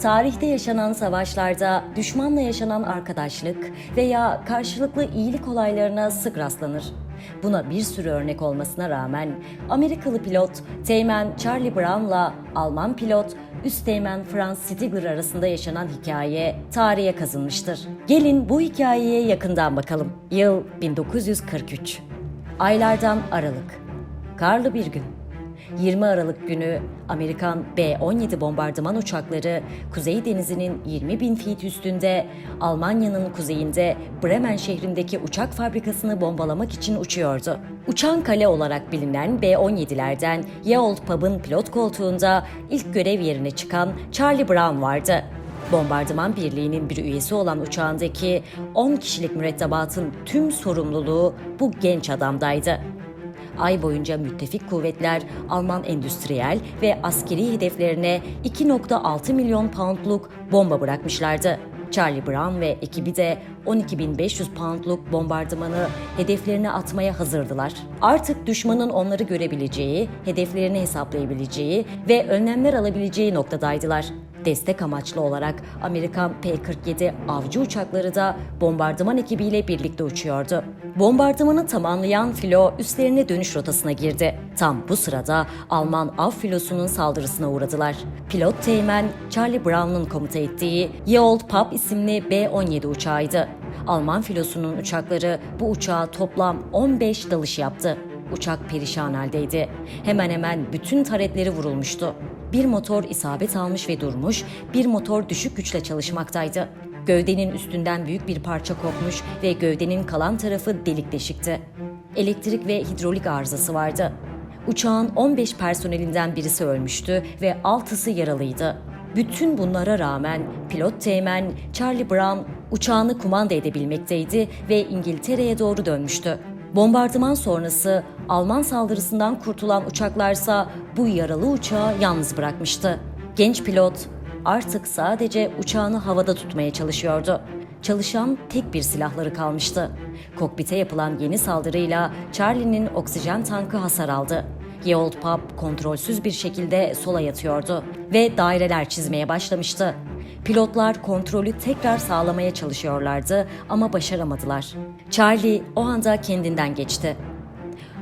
Tarihte yaşanan savaşlarda düşmanla yaşanan arkadaşlık veya karşılıklı iyilik olaylarına sık rastlanır. Buna bir sürü örnek olmasına rağmen Amerikalı pilot Teğmen Charlie Brown'la Alman pilot Üsteğmen Franz Stigler arasında yaşanan hikaye tarihe kazınmıştır. Gelin bu hikayeye yakından bakalım. Yıl 1943. Aylardan Aralık. Karlı bir gün. 20 Aralık günü Amerikan B-17 bombardıman uçakları Kuzey Denizi'nin 20 bin feet üstünde Almanya'nın kuzeyinde Bremen şehrindeki uçak fabrikasını bombalamak için uçuyordu. Uçan kale olarak bilinen B-17'lerden Yeold Pub'ın pilot koltuğunda ilk görev yerine çıkan Charlie Brown vardı. Bombardıman Birliği'nin bir üyesi olan uçağındaki 10 kişilik mürettebatın tüm sorumluluğu bu genç adamdaydı. Ay boyunca müttefik kuvvetler Alman endüstriyel ve askeri hedeflerine 2.6 milyon poundluk bomba bırakmışlardı. Charlie Brown ve ekibi de 12.500 poundluk bombardımanı hedeflerine atmaya hazırdılar. Artık düşmanın onları görebileceği, hedeflerini hesaplayabileceği ve önlemler alabileceği noktadaydılar. Destek amaçlı olarak Amerikan P-47 avcı uçakları da bombardıman ekibiyle birlikte uçuyordu. Bombardımanı tamamlayan filo üstlerine dönüş rotasına girdi. Tam bu sırada Alman av filosunun saldırısına uğradılar. Pilot teğmen Charlie Brown'un komuta ettiği Yeold Pup isimli B-17 uçağıydı. Alman filosunun uçakları bu uçağa toplam 15 dalış yaptı. Uçak perişan haldeydi. Hemen hemen bütün taretleri vurulmuştu. Bir motor isabet almış ve durmuş, bir motor düşük güçle çalışmaktaydı. Gövdenin üstünden büyük bir parça kopmuş ve gövdenin kalan tarafı delik deşikti. Elektrik ve hidrolik arızası vardı. Uçağın 15 personelinden birisi ölmüştü ve altısı yaralıydı. Bütün bunlara rağmen pilot teğmen Charlie Brown uçağını kumanda edebilmekteydi ve İngiltere'ye doğru dönmüştü. Bombardıman sonrası Alman saldırısından kurtulan uçaklarsa bu yaralı uçağı yalnız bırakmıştı. Genç pilot artık sadece uçağını havada tutmaya çalışıyordu. Çalışan tek bir silahları kalmıştı. Kokpite yapılan yeni saldırıyla Charlie'nin oksijen tankı hasar aldı. Yeold Pup kontrolsüz bir şekilde sola yatıyordu ve daireler çizmeye başlamıştı. Pilotlar kontrolü tekrar sağlamaya çalışıyorlardı ama başaramadılar. Charlie o anda kendinden geçti.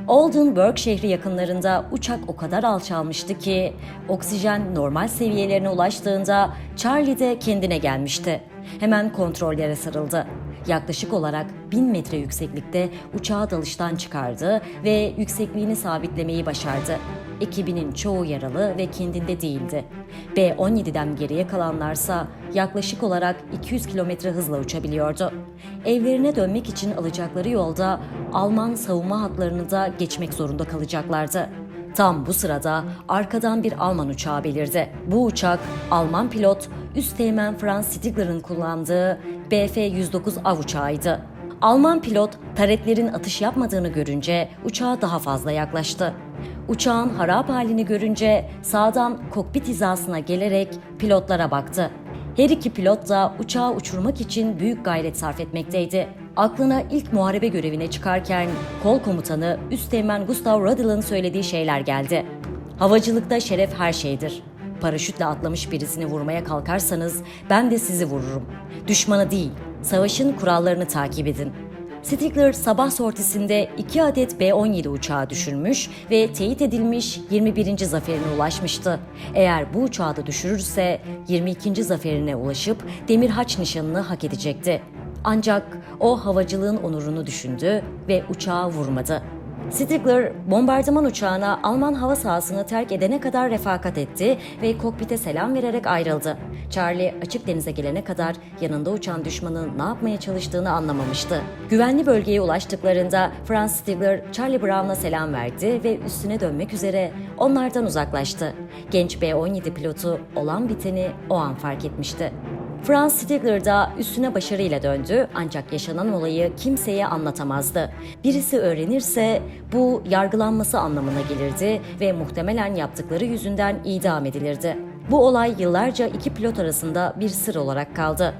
Oldenburg şehri yakınlarında uçak o kadar alçalmıştı ki oksijen normal seviyelerine ulaştığında Charlie de kendine gelmişti. Hemen kontrollere sarıldı. Yaklaşık olarak 1000 metre yükseklikte uçağı dalıştan çıkardı ve yüksekliğini sabitlemeyi başardı. Ekibinin çoğu yaralı ve kendinde değildi. B-17'den geriye kalanlarsa yaklaşık olarak 200 kilometre hızla uçabiliyordu. Evlerine dönmek için alacakları yolda Alman savunma hatlarını da geçmek zorunda kalacaklardı. Tam bu sırada arkadan bir Alman uçağı belirdi. Bu uçak Alman pilot Üsteğmen Franz Stigler'ın kullandığı BF-109 av uçağıydı. Alman pilot taretlerin atış yapmadığını görünce uçağa daha fazla yaklaştı. Uçağın harap halini görünce sağdan kokpit hizasına gelerek pilotlara baktı. Her iki pilot da uçağı uçurmak için büyük gayret sarf etmekteydi. Aklına ilk muharebe görevine çıkarken kol komutanı Üsteğmen Gustav Radl'ın söylediği şeyler geldi. Havacılıkta şeref her şeydir. Paraşütle atlamış birisini vurmaya kalkarsanız ben de sizi vururum. Düşmanı değil, savaşın kurallarını takip edin. Stigler sabah sortisinde 2 adet B-17 uçağı düşürmüş ve teyit edilmiş 21. zaferine ulaşmıştı. Eğer bu uçağı da düşürürse 22. zaferine ulaşıp demir haç nişanını hak edecekti. Ancak o havacılığın onurunu düşündü ve uçağı vurmadı. Stigler bombardıman uçağına Alman hava sahasını terk edene kadar refakat etti ve kokpite selam vererek ayrıldı. Charlie açık denize gelene kadar yanında uçan düşmanın ne yapmaya çalıştığını anlamamıştı. Güvenli bölgeye ulaştıklarında Franz Stigler Charlie Brown'a selam verdi ve üstüne dönmek üzere onlardan uzaklaştı. Genç B-17 pilotu olan biteni o an fark etmişti. Franz Stigler da üstüne başarıyla döndü ancak yaşanan olayı kimseye anlatamazdı. Birisi öğrenirse bu yargılanması anlamına gelirdi ve muhtemelen yaptıkları yüzünden idam edilirdi. Bu olay yıllarca iki pilot arasında bir sır olarak kaldı.